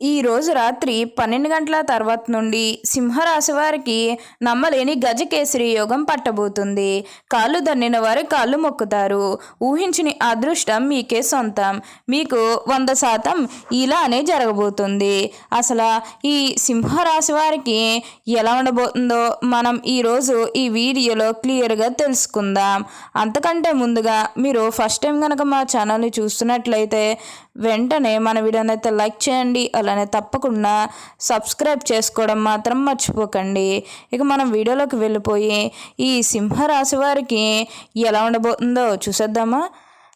ఈ రోజు రాత్రి పన్నెండు గంటల తర్వాత నుండి సింహరాశి వారికి నమ్మలేని గజకేసరి యోగం పట్టబోతుంది. కాళ్ళు దన్నిన వారు కాళ్ళు మొక్కుతారు. ఊహించని అదృష్టం మీకే సొంతం. మీకు వంద శాతం ఇలానే జరగబోతుంది. అసలు ఈ సింహరాశి వారికి ఎలా ఉండబోతుందో మనం ఈరోజు ఈ వీడియోలో క్లియర్గా తెలుసుకుందాం. అంతకంటే ముందుగా మీరు ఫస్ట్ టైం కనుక మా ఛానల్ని చూస్తున్నట్లయితే వెంటనే మన వీడియోనైతే లైక్ చేయండి అలానే తప్పకుండా సబ్స్క్రైబ్ చేసుకోవడం మాత్రం మర్చిపోకండి. ఇక మనం వీడియోలోకి వెళ్ళిపోయి ఈ సింహరాశి వారికి ఎలా ఉండబోతుందో చూసేద్దామా?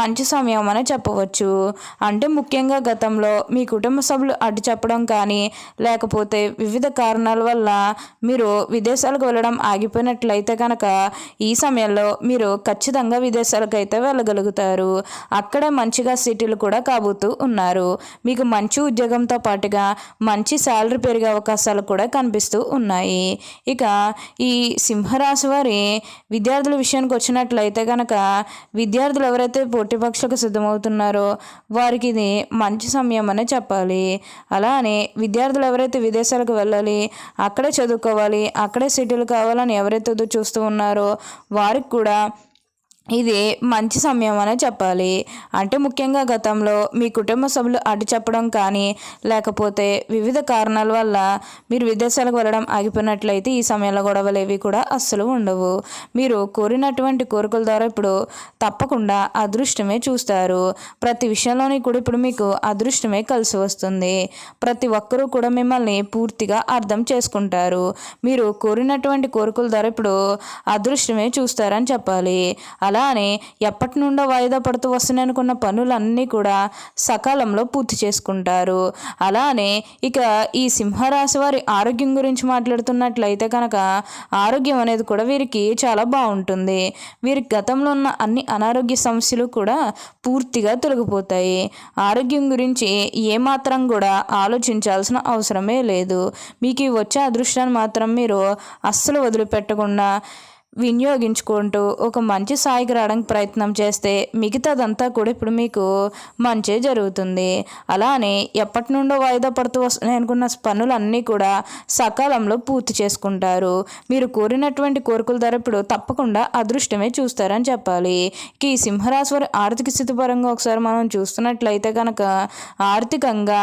మంచి సమయం అని చెప్పవచ్చు. అంటే ముఖ్యంగా గతంలో మీ కుటుంబ సభ్యులు అడ్డు చెప్పడం కానీ లేకపోతే వివిధ కారణాల వల్ల మీరు విదేశాలకు వెళ్ళడం ఆగిపోయినట్లయితే కనుక ఈ సమయంలో మీరు ఖచ్చితంగా విదేశాలకు అయితే వెళ్ళగలుగుతారు. అక్కడే మంచిగా సిటీలు కూడా కాబోతూ ఉన్నారు. మీకు మంచి ఉద్యోగంతో పాటుగా మంచి శాలరీ పెరిగే అవకాశాలు కూడా కనిపిస్తూ ఉన్నాయి. ఇక ఈ సింహరాశి వారి విద్యార్థుల విషయానికి వచ్చినట్లయితే కనుక విద్యార్థులు ఎవరైతే పోటీ పరీక్షలకు సిద్ధమవుతున్నారో వారికి ఇది మంచి సమయం అని చెప్పాలి. అలానే విద్యార్థులు ఎవరైతే విదేశాలకు వెళ్ళాలి అక్కడే చదువుకోవాలి అక్కడే సెటిల్ కావాలని ఎవరైతే చూస్తూ ఉన్నారో వారికి కూడా ఇది మంచి సమయం అనే చెప్పాలి. అంటే ముఖ్యంగా గతంలో మీ కుటుంబ సభ్యులు అడ్డు చెప్పడం కానీ లేకపోతే వివిధ కారణాల వల్ల మీరు విదేశాలకు వెళ్ళడం ఆగిపోయినట్లయితే ఈ సమయంలో గొడవలు ఏవి కూడా అస్సలు ఉండవు. మీరు కోరినటువంటి కోరికల ద్వారా ఇప్పుడు తప్పకుండా అదృష్టమే చూస్తారు. ప్రతి విషయంలోని కూడా ఇప్పుడు మీకు అదృష్టమే కలిసి వస్తుంది. ప్రతి ఒక్కరూ కూడా మిమ్మల్ని పూర్తిగా అర్థం చేసుకుంటారు. మీరు కోరినటువంటి కోరికల ద్వారా ఇప్పుడు అదృష్టమే చూస్తారని చెప్పాలి. అలా అలానే ఎప్పటి నుండో వాయిదా పడుతూ వస్తున్నాయి అనుకున్న పనులన్నీ కూడా సకాలంలో పూర్తి చేసుకుంటారు. అలానే ఇక ఈ సింహరాశి వారి ఆరోగ్యం గురించి మాట్లాడుతున్నట్లయితే కనుక ఆరోగ్యం అనేది కూడా వీరికి చాలా బాగుంటుంది. వీరికి గతంలో ఉన్న అన్ని అనారోగ్య సమస్యలు కూడా పూర్తిగా తొలగిపోతాయి. ఆరోగ్యం గురించి ఏమాత్రం కూడా ఆలోచించాల్సిన అవసరమే లేదు. మీకు వచ్చే అదృష్టాన్ని మాత్రం మీరు అస్సలు వదిలిపెట్టకుండా వినియోగించుకుంటూ ఒక మంచి స్థాయికి రావడానికి ప్రయత్నం చేస్తే మిగతాదంతా కూడా ఇప్పుడు మీకు మంచి జరుగుతుంది. అలానే ఎప్పటి నుండో వాయిదా పడుతూ వస్తున్నాయి అనుకున్న పనులన్నీ కూడా సకాలంలో పూర్తి చేసుకుంటారు. మీరు కోరినటువంటి కోరికల ధర ఇప్పుడు తప్పకుండా అదృష్టమే చూస్తారని చెప్పాలి. ఈ సింహరాశి వారి ఆర్థిక స్థితి పరంగా ఒకసారి మనం చూస్తున్నట్లయితే కనుక ఆర్థికంగా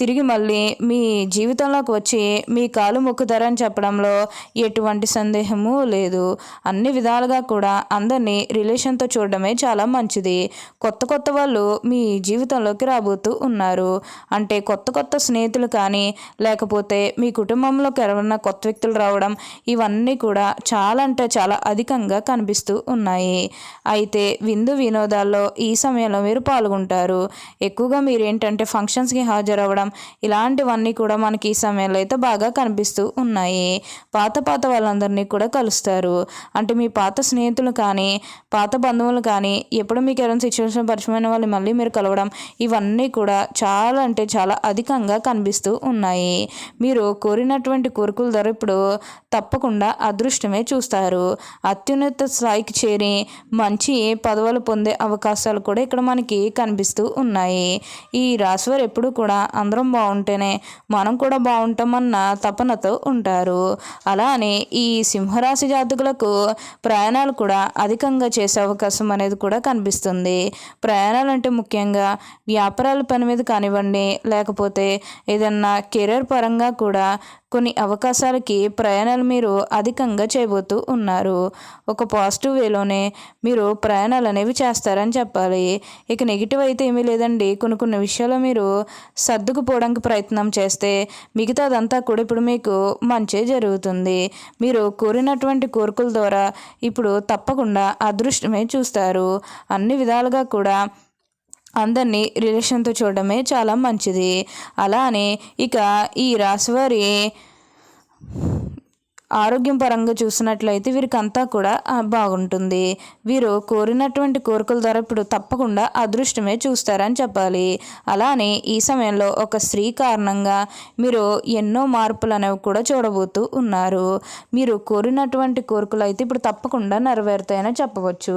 తిరిగి మళ్ళీ మీ జీవితంలోకి వచ్చి మీ కాలు మొక్కుతారని చెప్పడంలో ఎటువంటి సందేహము లేదు. అన్ని విధాలుగా కూడా అందరినీ రిలేషన్తో చూడడమే చాలా మంచిది. కొత్త కొత్త వాళ్ళు మీ జీవితంలోకి రాబోతూ ఉన్నారు. అంటే కొత్త కొత్త స్నేహితులు కానీ లేకపోతే మీ కుటుంబంలోకి ఎవరైనా కొత్త వ్యక్తులు రావడం ఇవన్నీ కూడా చాలా అంటే చాలా అధికంగా కనిపిస్తూ ఉన్నాయి. అయితే విందు వినోదాల్లో ఈ సమయంలో మీరు పాల్గొంటారు. ఎక్కువగా మీరు ఏంటంటే ఫంక్షన్స్కి హాజరవ్వడం ఇలాంటివన్నీ కూడా మనకి ఈ సమయంలో అయితే బాగా కనిపిస్తూ ఉన్నాయి. పాత పాత వాళ్ళందరినీ కూడా కలుస్తారు. అంటే మీ పాత స్నేహితులు కానీ పాత బంధువులు కానీ ఎప్పుడు మీకు ఎవరైనా సిచ్యువేషన్ పరిచయమైన వాళ్ళు మళ్ళీ మీరు కలవడం ఇవన్నీ కూడా చాలా అంటే చాలా అధికంగా కనిపిస్తూ ఉన్నాయి. మీరు కోరినటువంటి కోరికల ధర ఇప్పుడు తప్పకుండా అదృష్టమే చూస్తారు. అత్యున్నత స్థాయికి చేరి మంచి పదవులు పొందే అవకాశాలు కూడా ఇక్కడ మనకి కనిపిస్తూ ఉన్నాయి. ఈ రాశివారు ఎప్పుడు కూడా అందరూ అందరం బాగుంటేనే మనం కూడా బాగుంటామన్న తపనతో ఉంటారు. అలానే ఈ సింహరాశి జాతకులకు ప్రయాణాలు కూడా అధికంగా చేసే అవకాశం అనేది కూడా కనిపిస్తుంది. ప్రయాణాలు అంటే ముఖ్యంగా వ్యాపారాల పని మీద కానివ్వండి లేకపోతే ఏదన్నా కెరీర్ పరంగా కూడా కొన్ని అవకాశాలకి ప్రయాణాలు మీరు అధికంగా చేయబోతూ ఉన్నారు. ఒక పాజిటివ్ వేలోనే మీరు ప్రయాణాలు అనేవి చేస్తారని చెప్పాలి. ఇక నెగిటివ్ అయితే ఏమీ లేదండి. కొన్ని కొన్ని విషయాలు మీరు సర్దుకుపోవడానికి ప్రయత్నం చేస్తే మిగతాదంతా కూడా ఇప్పుడు మీకు మంచి జరుగుతుంది. మీరు కోరినటువంటి కోరికల ద్వారా ఇప్పుడు తప్పకుండా అదృష్టమే చూస్తారు. అన్ని విధాలుగా కూడా అందరినీ రిలేషన్తో చూడడమే చాలా మంచిది. అలానే ఇక ఈ రాశివారి ఆరోగ్యం పరంగా చూసినట్లయితే వీరికి అంతా కూడా బాగుంటుంది. వీరు కోరినటువంటి కోరికల ద్వారా ఇప్పుడు తప్పకుండా అదృష్టమే చూస్తారని చెప్పాలి. అలానే ఈ సమయంలో ఒక స్త్రీ కారణంగా మీరు ఎన్నో మార్పులు అనేవి కూడా చూడబోతూ ఉన్నారు. మీరు కోరినటువంటి కోరికలు అయితే ఇప్పుడు తప్పకుండా నెరవేరుతాయని చెప్పవచ్చు.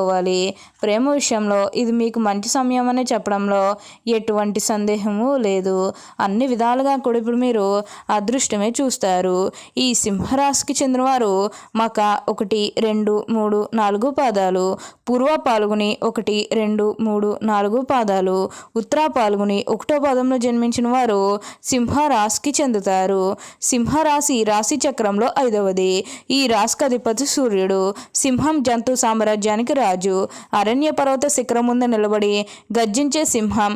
చేసుకోవాలి. ప్రేమ విషయంలో ఇది మీకు మంచి సమయం అని చెప్పడంలో ఎటువంటి సందేహము లేదు. అన్ని విధాలుగా కూడా ఇప్పుడు మీరు అదృష్టమే చూస్తారు. ఈ సింహరాశికి చెందినవారు మక ఒకటి రెండు మూడు నాలుగు పాదాలు. పూర్వ పాల్గొని ఒకటి రెండు మూడు నాలుగు పాదాలు. ఉత్తర పాల్గొని ఒకటో పాదంలో జన్మించిన వారు సింహరాశికి చెందుతారు. సింహరాశి రాశి చక్రంలో ఐదవది. ఈ రాశికి అధిపతి సూర్యుడు. సింహం జంతు సామ్రాజ్యానికి రాజు అరణ్య పర్వత శిఖరం ముందు నిలబడి గర్జించే సింహం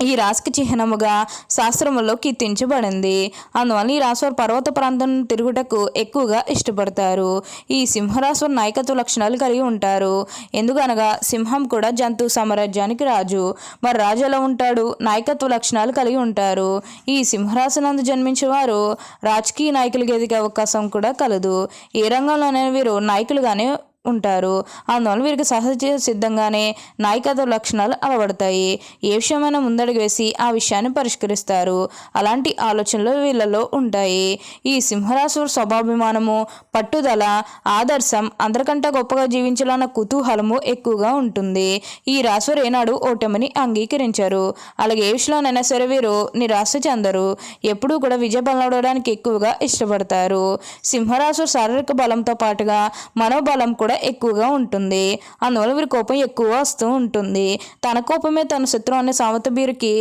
ఈ రాశికి చిహ్నముగా శాస్త్రములో కీర్తించబడింది. అందువల్ల ఈ రాశివారు పర్వత ప్రాంతం తిరుగుటకు ఎక్కువగా ఇష్టపడతారు. ఈ సింహరాశివారు నాయకత్వ లక్షణాలు కలిగి ఉంటారు. ఎందుకనగా సింహం కూడా జంతు సామ్రాజ్యానికి రాజు. మరి రాజు ఎలా ఉంటాడు? నాయకత్వ లక్షణాలు కలిగి ఉంటారు. ఈ సింహరాశి నందు జన్మించిన వారు రాజకీయ నాయకులు ఎదిగే అవకాశం కూడా కలదు. ఏ రంగంలోనే వీరు నాయకులుగానే ఉంటారు. అందువల్ల వీరికి సహజ సిద్ధంగానే నాయకత్వ లక్షణాలు అలవడతాయి ఏ విషయమైనా ముందడుగు వేసి ఆ విషయాన్ని పరిష్కరిస్తారు. అలాంటి ఆలోచనలు వీళ్ళలో ఉంటాయి. ఈ సింహరాశి స్వభాభిమానము పట్టుదల ఆదర్శం అందరికంటే గొప్పగా జీవించాలన్న కుతూహలము ఎక్కువగా ఉంటుంది. ఈ రాశివారు ఏనాడు ఓటమిని అంగీకరించారు. అలాగే ఏ విషయంలోనైనా సరే వీరు నిరాశ చెందరు. ఎప్పుడూ కూడా విజయ పొందడానికి ఎక్కువగా ఇష్టపడతారు. సింహరాశి శారీరక బలంతో పాటుగా మనోబలం కూడా కూడా ఎక్కువగా ఉంటుంది. అందువల్ల వీరి కోపం ఎక్కువ వస్తూ ఉంటుంది. తన కోపమే తన శత్రువు అనే సామెత వీరికి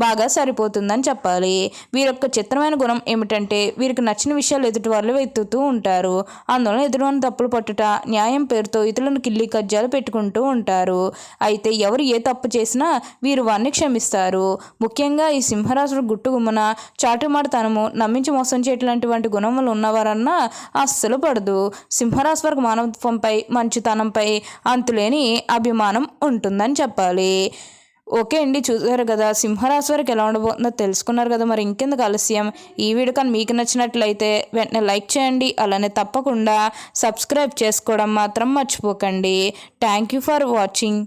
బాగా సరిపోతుందని చెప్పాలి. వీరి యొక్క చిత్రమైన గుణం ఏమిటంటే వీరికి నచ్చిన విషయాలు ఎదుటి వాళ్ళు వెతుకుతూ ఉంటారు. అందువల్ల ఎదురుని తప్పులు పట్టుట న్యాయం పేరుతో ఇతరులను కిల్లి కజ్జాలు పెట్టుకుంటూ ఉంటారు. అయితే ఎవరు ఏ తప్పు చేసినా వీరు వారిని క్షమిస్తారు. ముఖ్యంగా ఈ సింహరాశుడు గుట్టుగుమ్మన చాటుమాటతనము నమ్మించి మోసం చేయట్లాంటి గుణములు ఉన్నవారన్నా అస్సలు పడదు. సింహరాశి వారికి మానవత్వంపై మంచితనంపై అంతులేని అభిమానం ఉంటుందని చెప్పాలి. ఓకే అండి చూసారు కదా సింహరాశి వరకు ఎలా ఉండబోతుందో తెలుసుకున్నారు కదా మరి ఇంకెందుకు ఆలస్యం? ఈ వీడియో కానీ మీకు నచ్చినట్లయితే వెంటనే లైక్ చేయండి అలానే తప్పకుండా సబ్స్క్రైబ్ చేసుకోవడం మాత్రం మర్చిపోకండి. Thank you for watching.